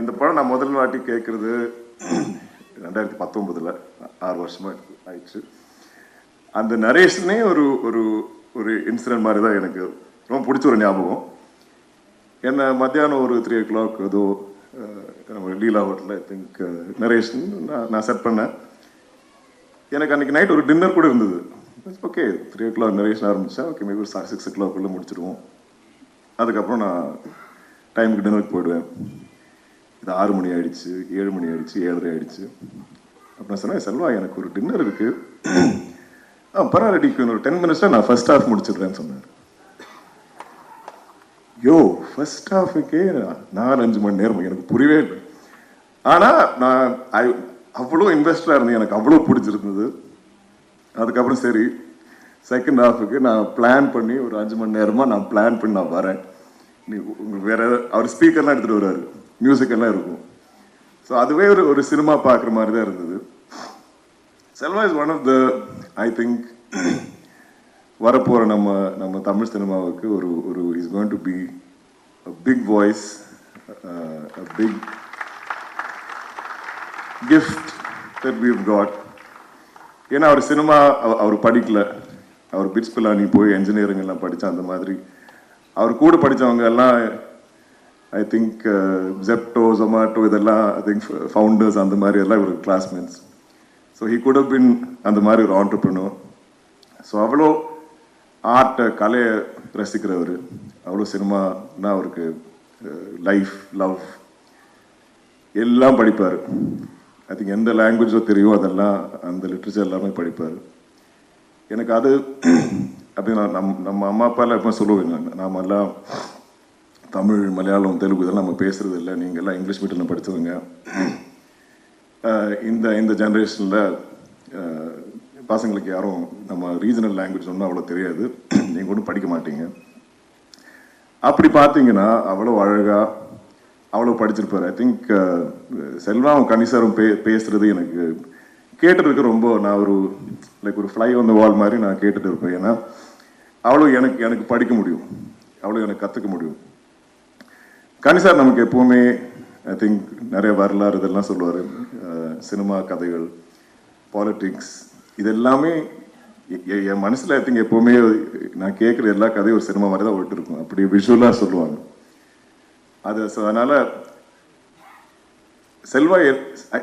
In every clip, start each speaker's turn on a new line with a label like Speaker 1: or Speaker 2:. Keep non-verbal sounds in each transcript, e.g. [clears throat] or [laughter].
Speaker 1: இந்த படம் நான் முதல் வாட்டி கேட்குறது ரெண்டாயிரத்தி பத்தொம்பதில் ஆறு வருஷமாக ஆயிடுச்சு. அந்த நரேஷனே ஒரு ஒரு ஒரு இன்சிடென்ட் மாதிரி தான் எனக்கு ரொம்ப பிடிச்ச ஒரு ஞாபகம். என்ன மத்தியானம் ஒரு த்ரீ ஓ கிளாக் ஏதோ நம்ம லீலா ஹோட்டலில் ஐ திங்க் நரேஷன் நான் நான் செட் பண்ணேன். எனக்கு அன்றைக்கி நைட் ஒரு டின்னர் கூட இருந்தது. Okay three o'clock narration ஆரம்பித்தா ஓகே மேபி ஒரு சிக்ஸ் ஓ கிளாக்குள்ளே முடிச்சிடுவோம் அதுக்கப்புறம் நான் டைமுக்கு டின்னருக்கு போயிடுவேன். இது ஆறு மணி ஆயிடுச்சு ஏழு மணி ஆயிடுச்சு ஏழரை ஆயிடுச்சு. அப்படின்னு சொன்னால் சொன்னேன் செல்வா எனக்கு ஒரு டின்னர் இருக்கு. ஆ பரவாயில்ல ஒரு டென் மினிட்ஸில் நான் ஃபர்ஸ்ட் ஹாஃப் முடிச்சிடுறேன்னு சொன்னேன். யோ ஃபர்ஸ்ட் ஹாஃபுக்கே நாலு அஞ்சு மணி நேரம் எனக்கு புரியவே இல்லை. ஆனால் நான் ஐ அவ்வளோ இன்வெஸ்டாக இருந்தேன். எனக்கு அவ்வளோ பிடிச்சிருந்தது. அதுக்கப்புறம் சரி செகண்ட் ஹாஃபுக்கு நான் பிளான் பண்ணி ஒரு அஞ்சு மணி நேரமாக நான் பிளான் பண்ணி நான் வரேன். நீ உங்களுக்கு வேற அவர் ஸ்பீக்கர்லாம் எடுத்துகிட்டு வருவார். மியூசிக் எல்லாம் இருக்கும். ஸோ அதுவே ஒரு ஒரு சினிமா பார்க்குற மாதிரி தான் இருந்தது. Selva is one of the I think வரப்போகிற நம்ம நம்ம தமிழ் சினிமாவுக்கு ஒரு ஒரு is going to be a big voice big gift that we've got ஏன்னா அவர் சினிமா அவ- அவர் படிக்கல. அவர் பிட்ஸ் பில்லானி போய் என்ஜினியரிங் எல்லாம் படித்தா அந்த மாதிரி. அவர் கூட படித்தவங்க எல்லாம் ஐ திங்க் ஜெப்டோ ஜொமாட்டோ இதெல்லாம் ஐ திங்க் ஃபவுண்டர்ஸ் அந்த மாதிரி எல்லாம் இவருக்கு classmates so he could been அந்த மாதிரி ஒரு ஆண்டர்பிரினர் ஸோ அவ்வளோ ஆர்ட்டை கலையை ரசிக்கிறவர். அவ்வளோ சினிமானா அவருக்கு லைஃப் லவ் எல்லாம் படிப்பார். ஐ திங்க் எந்த லாங்குவேஜோ தெரியும் அதெல்லாம் அந்த லிட்ரேச்சர் எல்லாமே படிப்பார். எனக்கு அது [clears throat] அப்படி நான் நம் நம்ம அம்மா அப்பாலாம் எப்போ சொல்லுவேன் நான் நாம எல்லாம் தமிழ் மலையாளம் தெலுங்கு இதெல்லாம் நம்ம பேசுறது இல்லை நீங்கள் எல்லாம் இங்கிலீஷ் மீடியமில் படித்தவங்க இந்த இந்த ஜென்ரேஷனில் பசங்களுக்கு யாரும் நம்ம ரீஜனல் லாங்குவேஜ் ஒன்றும் அவ்வளோ தெரியாது. நீங்கள் ஒன்றும் படிக்க மாட்டீங்க. அப்படி பார்த்தீங்கன்னா அவ்வளோ அழகாக அவ்வளோ படிச்சிருப்பார். ஐ திங்க் செல்வம் கணிசாரம் பே பேசுறது எனக்கு கேட்டுருக்கு ரொம்ப நான் ஒரு லைக் ஒரு ஃப்ளை வந்த வால் மாதிரி நான் கேட்டுட்டு இருப்பேன். ஏன்னா அவ்வளோ எனக்கு எனக்கு படிக்க முடியும். அவ்வளோ எனக்கு கற்றுக்க முடியும். கணிசார் நமக்கு எப்பவுமே ஐ திங்க் நிறைய வரலாறு இதெல்லாம் சொல்லுவார். சினிமா கதைகள் பாலிட்டிக்ஸ் இது எல்லாமே எ- என் மனசில் ஐ திங்க் எப்போவுமே நான் கேட்குற எல்லா கதையும் ஒரு சினிமா மாதிரி தான் ஓட்டு இருக்கும் அப்படி விஷுவலாக சொல்லுவாங்க. அது ஸோ அதனால் செல்வா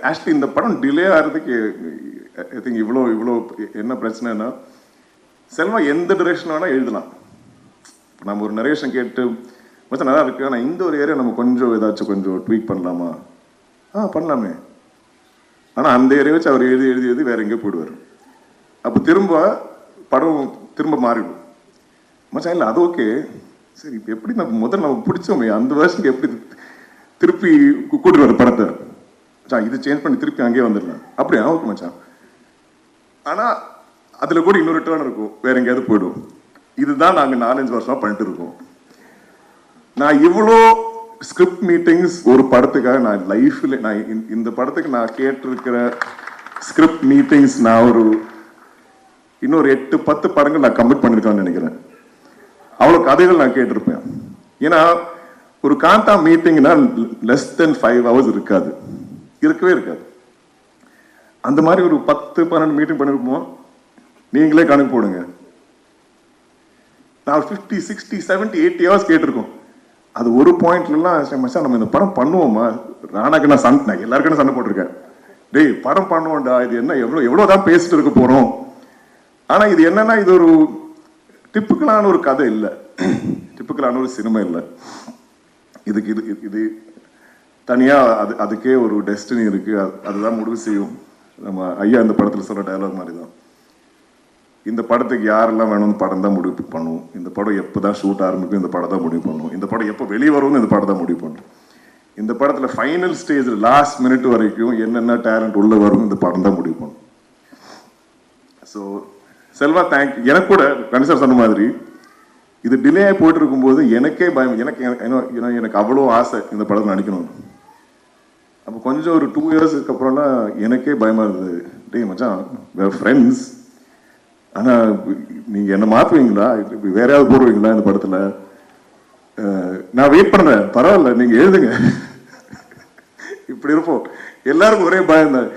Speaker 1: ஆக்சுவலி இந்த படம் டிலே ஆகிறதுக்கு ஐ திங்க் இவ்வளோ இவ்வளோ என்ன பிரச்சனைனா செல்வா எந்த டிரெக்ஷன் வேணால் எழுதலாம். இப்போ நம்ம ஒரு நரேஷன் கேட்டு மச்சா நல்லா இருக்குது ஆனால் இந்த ஒரு ஏரியா நம்ம கொஞ்சம் ஏதாச்சும் கொஞ்சம் ட்வீட் பண்ணலாமா? ஆ பண்ணலாமே. ஆனால் அந்த ஏரியா வச்சு அவர் எழுதி எழுதி எழுதி வேற எங்கேயோ போயிடுவார். அப்போ திரும்ப படம் திரும்ப மாறிடும். மச்சான் இல்லை அது ஓகே. சரி இப்போ எப்படி நம்ம முதல்ல நம்ம பிடிச்சோமே அந்த வருஷத்துக்கு எப்படி திருப்பி கூ- கூட்டிட்டு வர படத்தை? மச்சான் இது சேஞ்ச் பண்ணி திருப்பி அங்கேயே வந்துடலாம் அப்படியா ஓகே மச்சான். ஆனால் அதில் கூட இன்னொரு டேர்ன் இருக்கும். வேற எங்கேயாவது போயிடும். இதுதான் நாங்கள் நாலஞ்சு வருஷமாக பண்ணிட்டு இருக்கோம். நான் இவ்வளோ ஸ்கிரிப்ட் மீட்டிங்ஸ் ஒரு படத்துக்காக நான் லைஃப்பில் நான் இந்த- இந்த படத்துக்கு நான் கேட்டிருக்கிற ஸ்கிரிப்ட் மீட்டிங்ஸ் நான் ஒரு இன்னொரு எட்டு பத்து படங்கள் நான் கம்ப்ளீட் பண்ணியிருக்கேன்னு நினைக்கிறேன். அவ்வளோ கதைகள் நான் கேட்டிருப்பேன். ஏன்னா ஒரு காந்தா மீட்டிங்னா லெஸ் தென் ஃபைவ் ஹவர்ஸ் இருக்காது. இருக்கவே இருக்காது. அந்த மாதிரி ஒரு பத்து பன்னெண்டு மீட்டிங் பண்ணிருப்போம். நீங்களே கணக்கு போடுங்க. நான் fifty sixty seventy eighty hours கேட்டிருக்கோம். அது ஒரு பாயிண்ட்லலாம் மச்சான் நம்ம இந்த படம் பண்ணுவோமா? ராணாக்கு நான் சண்டை நான் எல்லாருக்கும் சண்டை போட்டிருக்கேன். டேய் படம் பண்ணுவோம்டா இது என்ன எவ்வளோ எவ்வளோ தான் பேசிட்டு இருக்க போகிறோம் ஆனால் இது என்னன்னா இது ஒரு டிப்புக்கலான ஒரு கதை இல்லை. டிப்புக்கலான ஒரு சினிமா இல்லை. இதுக்கு இது இது- இது தனியாக அது அதுக்கே ஒரு டெஸ்டினி இருக்குது அது அதுதான் முடிவு செய்யும். நம்ம ஐயா இந்த படத்தில் சொல்கிற டயலாக் மாதிரி தான் இந்த படத்துக்கு யாரெல்லாம் வேணும்னு படம் தான் முடிவு பண்ணுவோம் இந்த படம் எப்போ தான் ஷூட் ஆரம்பிக்கும் இந்த படம் தான் முடிவு பண்ணுவோம் இந்த படம் எப்போ வெளியே வரும்னு இந்த படம் தான் முடிவு பண்ணுவோம் இந்த படத்தில் ஃபைனல் ஸ்டேஜ் லாஸ்ட் மினிட் வரைக்கும் என்னென்ன டேலண்ட் உள்ள வரும் இந்த படம் தான் முடிவு பண்ணும். ஸோ செல்வா தேங்க் எனக்கு கூட கணிசர் சொன்ன மாதிரி இது டிலே ஆகி போயிட்டு இருக்கும்போது எனக்கே பயம். எனக்கு எனக்கு- ஏன்னா எனக்கு அவ்வளோ ஆசை இந்த படத்தை நடிக்கணும் அப்போ கொஞ்சம் ஒரு டூ இயர்ஸ்க்கு அப்புறம்லாம் எனக்கே பயமாக இருந்தது. டேய் மச்சான் ஃப்ரெண்ட்ஸ் ஆனால் நீங்கள் என்ன மாற்றுவீங்களா வேற யாராவது போடுவீங்களா இந்த படத்தில்? நான் வெயிட் பண்ணுறேன் பரவாயில்ல நீங்கள் எழுதுங்க. இப்படி இருப்போம். எல்லாருக்கும் ஒரே பயம் தான்.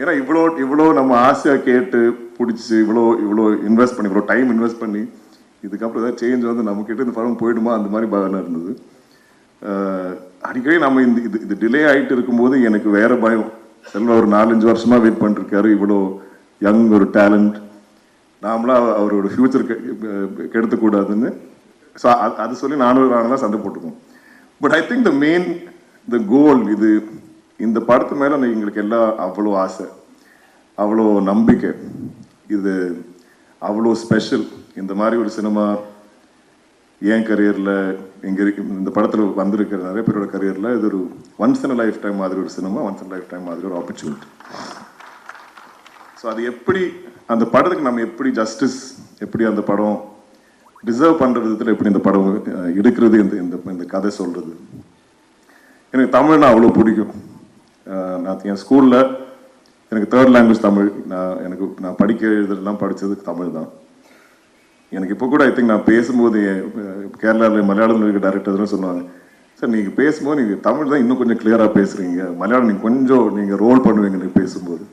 Speaker 1: ஏன்னா இவ்வளோ இவ்வளோ நம்ம ஆசையாக கேட்டு பிடிச்சி இவ்வளோ இவ்வளோ இன்வெஸ்ட் பண்ணி இவ்வளோ டைம் இன்வெஸ்ட் பண்ணி இதுக்கப்புறம் ஏதாவது சேஞ்ச் வந்து நம்ம கிட்ட இந்த படம் போயிடுமா? அந்த மாதிரி பயம் இருந்தது. அடிக்கடி நம்ம இந்த இது இது டிலே ஆகிட்டு இருக்கும்போது எனக்கு வேறு பயம். செல்வா ஒரு நாலஞ்சு வருஷமாக வெயிட் பண்ணிருக்காரு இவ்வளோ யங் ஒரு டேலண்ட் நாமளாக அவரோட ஃபியூச்சர் கெடுத்துக்கூடாதுன்னு. ஸோ அது சொல்லி நானும் நானும் சண்டை போட்டுக்குவோம். But I think the main the goal இது இந்த படத்து மேலே எங்களுக்கு எல்லாம் அவ்வளோ ஆசை அவ்வளோ நம்பிக்கை. இது அவ்வளோ ஸ்பெஷல் இந்த மாதிரி ஒரு சினிமா என் கரியரில் இங்கே இந்த படத்தில் வந்திருக்கிற நிறைய பேரோட கரியரில் இது ஒரு ஒன்ஸ் இன் லைஃப் டைம் மாதிரி ஒரு cinema once in lifetime மாதிரி ஒரு ஆப்பர்ச்சுனிட்டி ஸோ அது எப்படி அந்த படத்துக்கு நம்ம எப்படி ஜஸ்டிஸ் எப்படி அந்த படம் டிசர்வ் பண்ணுற விதத்தில் எப்படி இந்த படம் எடுக்கிறது இந்த இந்த இந்த கதை சொல்கிறது எனக்கு தமிழ்னா அவ்வளோ பிடிக்கும். நான் என் ஸ்கூலில் எனக்கு தேர்ட் லாங்குவேஜ் தமிழ் நான் எனக்கு நான் படிக்க எழுதுறதுலாம் படித்தது தமிழ் தான். எனக்கு இப்போ கூட ஐ திங்க் நான் பேசும்போது கேரளாவில் மலையாளம் இருக்க டேரக்டர்லாம் சொல்லுவாங்க. சார் நீங்கள் பேசும்போது நீங்கள் தமிழ் தான் இன்னும் கொஞ்சம் கிளியராக பேசுகிறீங்க மலையாளம் நீங்கள் கொஞ்சம் நீங்கள் ரோல் பண்ணுவீங்க நீங்கள் பேசும்போது.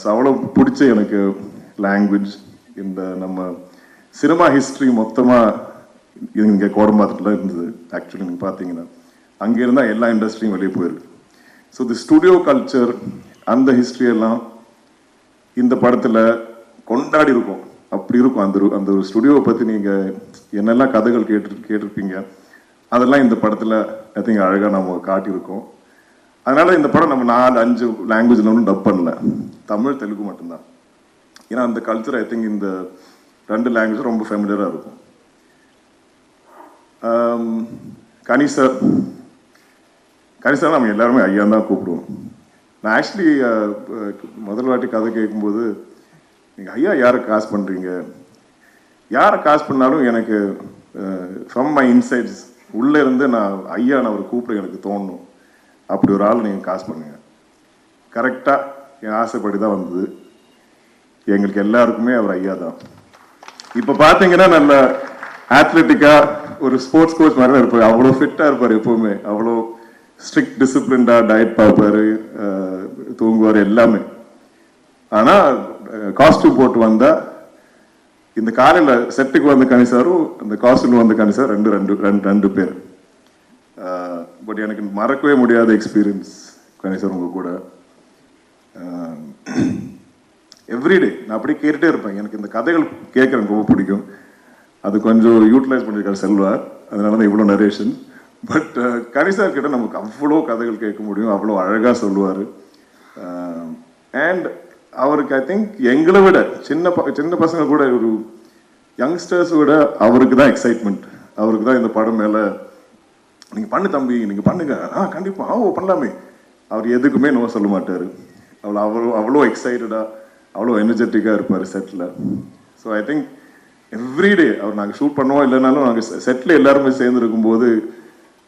Speaker 1: ஸோ அவ்வளோ பிடிச்ச எனக்கு லாங்குவேஜ் இந்த நம்ம சினிமா ஹிஸ்ட்ரி மொத்தமாக இங்கே கோடம்பாக்கத்தில் இருந்தது ஆக்சுவலி நீங்கள் பார்த்தீங்கன்னா. அங்கே இருந்தால் எல்லா இண்டஸ்ட்ரியும் வெளியே போயிருக்கு. ஸோ தி ஸ்டுடியோ கல்ச்சர் அந்த ஹிஸ்ட்ரியெல்லாம் இந்த படத்தில் கொண்டாடி இருக்கும். அப்படி இருக்கும். அந்த அந்த ஒரு ஸ்டுடியோவை பற்றி நீங்கள் என்னெல்லாம் கதைகள் கேட்டு கேட்டிருப்பீங்க அதெல்லாம் இந்த படத்தில் ஐ திங்க் அழகாக நம்ம காட்டியிருக்கோம். அதனால் இந்த படம் நம்ம நாலு அஞ்சு லாங்குவேஜில் ஒன்றும் டப் பண்ணல. தமிழ் தெலுங்கு மட்டும்தான். ஏன்னா அந்த கல்ச்சர் ஐ திங்க் இந்த ரெண்டு லாங்குவேஜ் ரொம்ப ஃபெமிலியராக இருக்கும். ஆம், கனி சார் கனி சார் நம்ம எல்லாருமே ஐயா தான் கூப்பிடுவோம். நான் ஆக்சுவலி முதல் வாட்டி கதை கேட்கும்போது நீங்கள் ஐயா யாரை காசு பண்ணுறீங்க யாரை காசு பண்ணாலும் எனக்கு ஃப்ரம் மை இன்சைட்ஸ் உள்ளே இருந்து நான் ஐயா நான் அவர் கூப்பிட எனக்கு தோணும். அப்படி ஒரு ஆள் நீங்கள் காசு பண்ணுங்கள் கரெக்டாக என் ஆசைப்படி தான் வந்தது. எங்களுக்கு எல்லாருக்குமே அவர் ஐயா தான். இப்போ பார்த்தீங்கன்னா நல்ல ஆத்லெட்டிக்காக ஒரு ஸ்போர்ட்ஸ் கோச் மாதிரி தான் இருப்பார். அவ்வளோ ஃபிட்டாக இருப்பார் எப்போவுமே. அவ்வளோ ஸ்ட்ரிக்ட் டிசிப்ளின்டாக டயட் பார்ப்பார் தூங்குவார் எல்லாமே. ஆனால் காஸ்டியூம் போட்டு வந்தால் இந்த காலையில் செட்டுக்கு வந்த கணிசாரும் இந்த காஸ்டியூம் வந்த கணிசார் ரெண்டு ரெண்டு ரெண்டு ரெண்டு பேர். பட் எனக்கு மறக்கவே முடியாத எக்ஸ்பீரியன்ஸ் கணேசர் உங்க கூட. எவ்ரிடே நான் அப்படியே கேட்டுட்டே இருப்பேன். எனக்கு இந்த கதைகள் கேட்க எனக்கு ரொம்ப பிடிக்கும். அது கொஞ்சம் யூட்டிலைஸ் பண்ணியிருக்காரு செல்வா. அதனால தான் இவ்வளோ நரேஷன் பட் கணிசார் கிட்ட நமக்கு அவ்வளோ கதைகள் கேட்க முடியும். அவ்வளோ அழகாக சொல்லுவார். அண்ட் அவருக்கு ஐ திங்க் எங்களை விட சின்ன ப சின்ன பசங்க கூட ஒரு யங்ஸ்டர்ஸ் விட அவருக்கு தான் எக்ஸைட்மெண்ட் அவருக்கு தான் இந்த படம் மேலே நீங்கள் பண்ணு தம்பி நீங்கள் பண்ணுங்க. ஆ கண்டிப்பாக ஆ ஓ பண்ணலாமே. அவர் எதுக்குமே நோ சொல்ல மாட்டார். அவ்வளோ அவ்வளோ அவ்வளோ எக்ஸைட்டடாக அவ்வளோ எனர்ஜெட்டிக்காக இருப்பார் செட்டில் ஸோ ஐ திங்க் எவ்ரிடே அவர் நாங்கள் ஷூட் பண்ணுவோம். இல்லைனாலும் நாங்கள் செட்டில் எல்லாருமே சேர்ந்துருக்கும் போது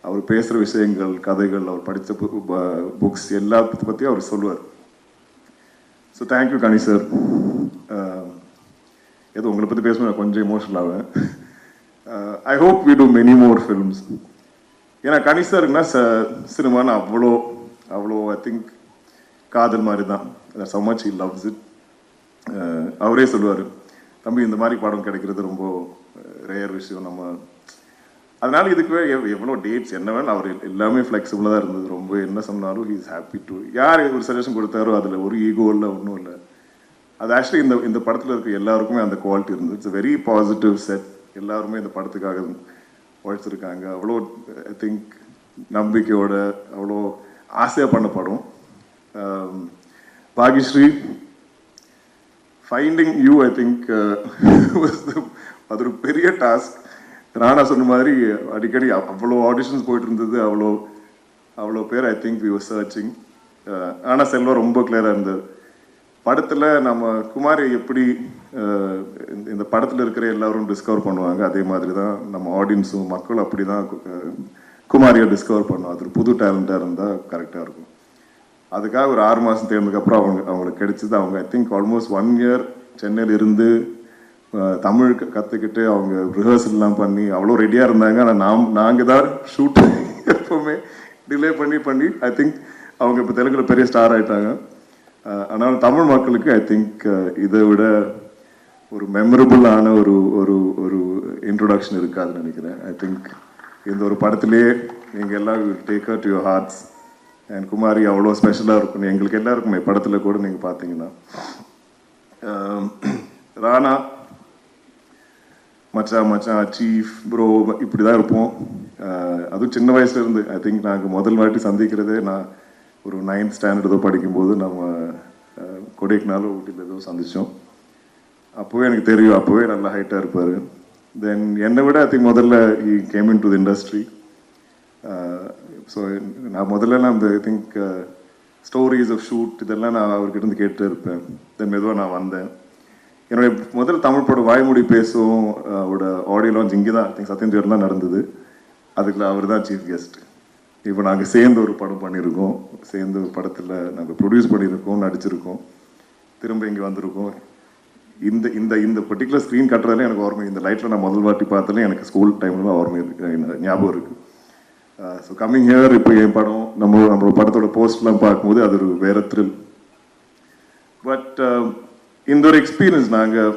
Speaker 1: அவர் பேசுகிற விஷயங்கள் கதைகள் அவர் படித்த புக்ஸ் எல்லாத்த பற்றியும் அவர் சொல்லுவார். ஸோ தேங்க்யூ கணி சார் ஏதோ உங்களை பற்றி பேசணும் கொஞ்சம் எமோஷனல் ஆவேன். I hope we do many more films ஏன்னா கணிசருக்குன்னா ச சினிமான்னு அவ்வளோ அவ்வளோ ஐ திங்க் காதல் மாதிரி தான் so much he loves it அவரே சொல்லுவார் தம்பி இந்த மாதிரி படம் கிடைக்கிறது ரொம்ப ரேர் விஷயம் நம்ம. அதனால இதுக்கு எவ் எவ்வளோ டேட்ஸ் என்ன வேணும் அவர் எல்லாமே ஃப்ளெக்சிபிளாக தான் இருந்தது. ரொம்ப என்ன சொன்னாலும் ஹீ இஸ் ஹாப்பி டு யார் ஒரு சஜஷன் கொடுத்தாரோ அதில் ஒரு ஈகோ இல்லை ஒன்றும் இல்லை. அது ஆக்சுவலி இந்த இந்த படத்தில் இருக்க எல்லாருக்குமே அந்த குவாலிட்டி இருந்தது. இட்ஸ் வெரி பாசிட்டிவ் செட் எல்லாருமே இந்த படத்துக்காக உழைச்சிருக்காங்க அவ்வளோ ஐ திங்க் நம்பிக்கையோட அவ்வளோ ஆசையாக பண்ண படம். பாகிஸ்ரீ ஃபைண்டிங் யூ ஐ திங்க் அது ஒரு பெரிய டாஸ்க் ராணா சொன்ன மாதிரி அடிக்கடி அவ்வளோ ஆடிஷன்ஸ் போயிட்டு இருந்தது அவ்வளோ அவ்வளோ பேர் I think we was searching ஆனால் செல்வா ரொம்ப கிளியராக இருந்தது படத்தில் நம்ம குமாரி எப்படி இந்த- இந்த படத்தில் இருக்கிற எல்லாரும் டிஸ்கவர் பண்ணுவாங்க. அதே மாதிரி தான் நம்ம ஆடியன்ஸும் மக்களும் அப்படி தான் குமாரியை டிஸ்கவர் பண்ணுவோம் அது புது டேலண்டாக இருந்தால் கரெக்டாக இருக்கும். அதுக்காக ஒரு ஆறு மாதம் தேர்ந்ததுக்கப்புறம் அவங்க அவங்களுக்கு கிடைச்சது அவங்க I think almost one year சென்னையில் இருந்து தமிழ் க- அவங்க ரிஹர்சல்லாம் பண்ணி அவ்வளோ ரெடியாக இருந்தாங்க. ஆனால் நாம் நாங்கள் தான் ஷூட் எப்போவுமே டிலே பண்ணி பண்ணி ஐ திங்க் அவங்க இப்போ தெலுங்கில் பெரிய ஸ்டார் ஆகிட்டாங்க ஆனால் தமிழ் மக்களுக்கு ஐ திங்க் இதை விட ஒரு மெமரபுளான ஒரு ஒரு ஒரு இன்ட்ரொடக்ஷன் இருக்காதுன்னு நினைக்கிறேன். ஐ திங்க் இந்த ஒரு படத்துலேயே நீங்கள் எல்லாம் take out your hearts and Kumari அவ்வளோ ஸ்பெஷலாக இருக்கும் எங்களுக்கு எல்லாருக்குமே படத்தில் கூட நீங்கள் பார்த்தீங்கன்னா. Um, ராணா மச்சான் மச்சான் சீஃப் ப்ரோ இப்படி தான் இருப்போம் uh, அதுவும் சின்ன வயசுலேருந்து. ஐ திங்க் நாங்கள் முதல் வாட்டி சந்திக்கிறதே நான் ஒரு நைன்த் ஸ்டாண்டர்ட் ஏதோ படிக்கும்போது நம்ம uh, அஹ், கொடைக்கானலோ ஊட்டியில் ஏதோ சந்தித்தோம் அப்போவே எனக்கு தெரியும் அப்போவே நல்லா ஹைட்டாக இருப்பார். தென் என்னை விட ஐ திங்க் முதல்ல he came into the industry so நான் முதல்லலாம் இந்த I think stories of shoot இதெல்லாம் நான் அவர்கிட்ட இருந்து கேட்டு இருப்பேன். தென் மெதுவாக நான் வந்தேன். என்னுடைய முதல் தமிழ் படம் வாய்மொழி பேசும் அவரோட ஆடியோ லான்ச் இங்கே தான் திங்க் சத்யன் தான் நடந்தது. அதுக்குள்ள அவர் தான் சீஃப் கெஸ்ட் இப்போ நாங்கள் சேர்ந்து ஒரு படம் பண்ணியிருக்கோம். சேர்ந்து ஒரு படத்தில் நாங்கள் ப்ரொடியூஸ் பண்ணியிருக்கோம் நடிச்சிருக்கோம். திரும்ப இங்கே வந்திருக்கோம். இந்த இந்த இந்த பர்டிகுலர் ஸ்க்ரீன் கட்டுறதுல எனக்கு ஓர்மை இந்த லைட்டில் நான் முதல் வாட்டி பார்த்தாலே எனக்கு ஸ்கூல் டைம்ல ஓர்மை இருக்குது எனக்கு ஞாபகம் இருக்குது ஸோ கம்மிங் ஹியர் இப்போ என் படம் நம்ம நம்மளோட படத்தோட போஸ்ட்லாம் பார்க்கும்போது அது ஒரு வேற த்ரில் பட் இந்த ஒரு எக்ஸ்பீரியன்ஸ் நாங்கள்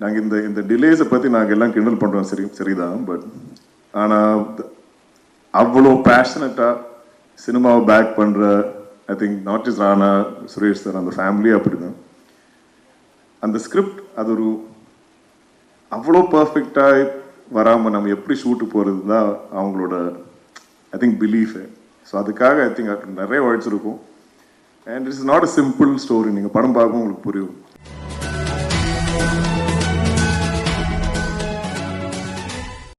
Speaker 1: நாங்கள் இந்த இந்த டிலேஸை பற்றி நாங்கள் எல்லாம் கிண்டல் பண்ணுறோம் சரி சரிதான் பட் ஆனால் அவ்வளோ பேஷனட்டாக சினிமாவை பேக் பண்ணுற I think not is Rana Suresh sir அந்த ஃபேமிலியே அப்படி தான் அந்த ஸ்கிரிப்ட் அது ஒரு அவ்வளோ பர்ஃபெக்டாக வராமல் நம்ம எப்படி ஷூட்டு போகிறது தான் அவங்களோட ஐ திங்க் பிலீஃபு ஸோ அதுக்காக ஐ திங்க் நிறைய உழைச்சிருக்கும் and it's not a simple story நீங்கள் படம் பார்க்கும் உங்களுக்கு புரியும்.